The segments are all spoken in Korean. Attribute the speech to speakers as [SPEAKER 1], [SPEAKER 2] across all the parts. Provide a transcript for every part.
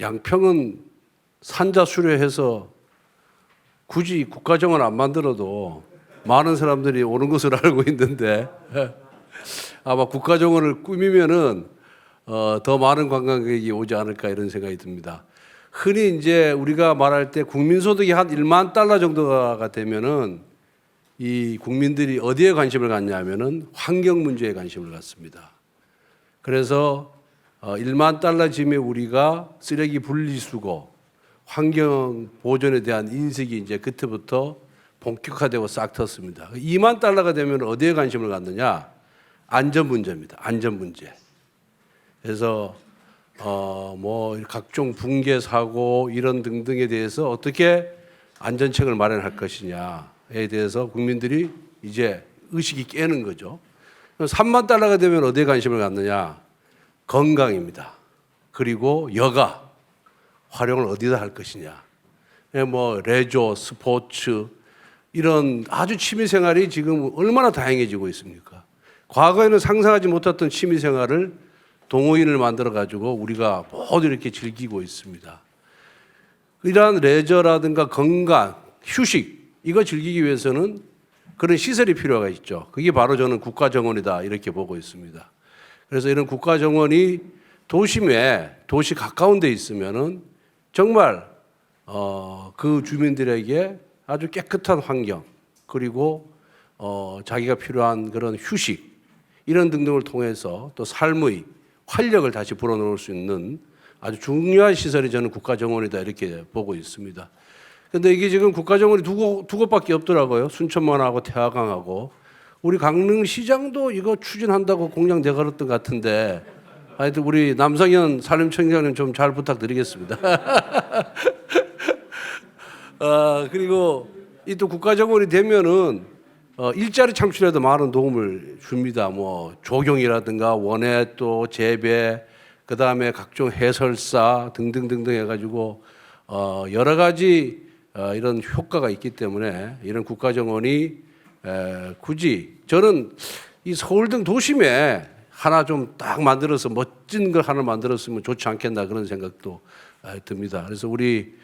[SPEAKER 1] 양평은 산자 수료해서 굳이 국가정원 안 만들어도 많은 사람들이 오는 것으로 알고 있는데 아마 국가정원을 꾸미면은 어, 더 많은 관광객이 오지 않을까 이런 생각이 듭니다. 흔히 이제 우리가 말할 때 국민소득이 한 1만 달러 정도가 되면은 이 국민들이 어디에 관심을 갖냐면은 환경 문제에 관심을 갖습니다. 그래서 어, 1만 달러쯤에 우리가 쓰레기 분리수거, 환경 보존에 대한 인식이 이제 그때부터 본격화되고 싹 텄습니다. 2만 달러가 되면 어디에 관심을 갖느냐? 안전 문제입니다. 안전 문제. 그래서 어 뭐 각종 붕괴 사고 이런 등등에 대해서 어떻게 안전책을 마련할 것이냐에 대해서 국민들이 이제 의식이 깨는 거죠. 3만 달러가 되면 어디에 관심을 갖느냐? 건강입니다. 그리고 여가 활용을 어디다 할 것이냐. 예, 뭐 레저, 스포츠 이런 아주 취미 생활이 지금 얼마나 다양해지고 있습니까? 과거에는 상상하지 못했던 취미 생활을 동호인을 만들어 가지고 우리가 모두 이렇게 즐기고 있습니다. 이러한 레저라든가 건강, 휴식 이거 즐기기 위해서는 그런 시설이 필요가 있죠. 그게 바로 저는 국가 정원이다 이렇게 보고 있습니다. 그래서 이런 국가 정원이 도심에 도시 가까운 데 있으면은 정말 어, 그 주민들에게 아주 깨끗한 환경 그리고 어, 자기가 필요한 그런 휴식 이런 등등을 통해서 또 삶의 활력을 다시 불어넣을 수 있는 아주 중요한 시설이 저는 국가 정원이다 이렇게 보고 있습니다. 근데 이게 지금 국가 정원이 두, 곳, 두 곳밖에 없더라고요. 순천만하고 태화강하고 우리 강릉시장도 이거 추진한다고 공약 내걸었던 것 같은데 하여튼 우리 남성현 산림청장님 좀 잘 부탁드리겠습니다. 어, 그리고 이 또 국가정원이 되면은 어, 일자리 창출에도 많은 도움을 줍니다. 뭐 조경이라든가 원예 또 재배 그 다음에 각종 해설사 등등등등 해가지고 어, 여러 가지 어, 이런 효과가 있기 때문에 이런 국가정원이 에, 굳이 저는 이 서울 등 도심에 하나 좀 딱 만들어서 멋진 걸 하나 만들었으면 좋지 않겠나 그런 생각도 에, 듭니다. 그래서 우리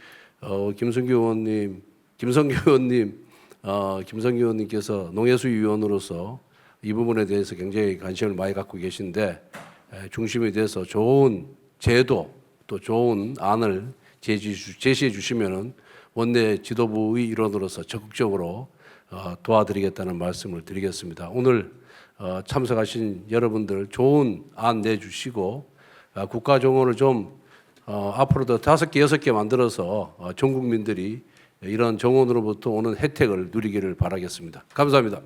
[SPEAKER 1] 어, 김성규 의원님, 김성규 의원님, 어, 김성규 의원님께서 농해수위원으로서 이 부분에 대해서 굉장히 관심을 많이 갖고 계신데 에, 중심에 대해서 좋은 제도 또 좋은 안을 제시, 제시해 주시면은 원내 지도부의 일원으로서 적극적으로 어, 도와드리겠다는 말씀을 드리겠습니다. 오늘 어, 참석하신 여러분들 좋은 안 내주시고 어, 국가 정원을 좀 어, 앞으로도 다섯 개 여섯 개 만들어서 어, 전 국민들이 이런 정원으로부터 오는 혜택을 누리기를 바라겠습니다. 감사합니다.